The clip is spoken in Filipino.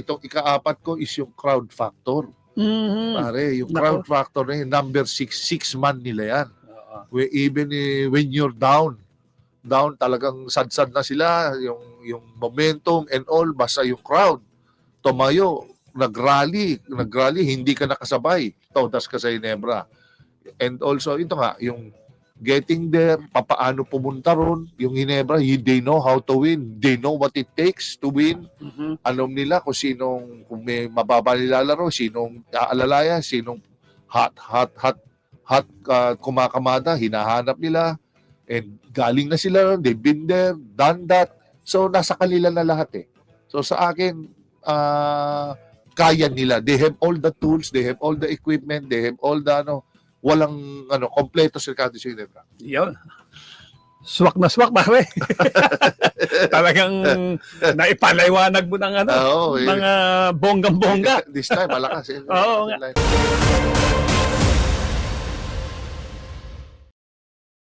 itong ikaapat ko is yung crowd factor. Mhm. Pare, yung Nako. crowd factor na yun, number six, six man nila yan. Oo. We, even eh, when you're down, down talagang sad-sad na sila, yung, yung momentum and all, basta yung crowd, tumayo, nag-rally, nag-rally, hindi ka nakasabay. Todas ka sa Inebra. And also, ito nga, yung getting there, papaano pumunta ron, yung Ginebra, they know how to win. They know what it takes to win. Mhm. Alam nila kung sinong, kung may mababa nilalaro, sinong aalalayan, sinong hot, hot, hot, hot uh, kumakamada, hinahanap nila. And galing na sila, ron, they've been there, done that. So, nasa kanila na lahat eh. So, sa akin, ah, kaya nila. They have all the tools, they have all the equipment, they have all the ano, walang ano, kompleto si Ricardo Ginebra. Yun. Swak na swak, pare. Talagang naipaliwanag mo ng ano, Oo, eh. mga bonggang-bongga. This time, malakas. eh. Oo nga.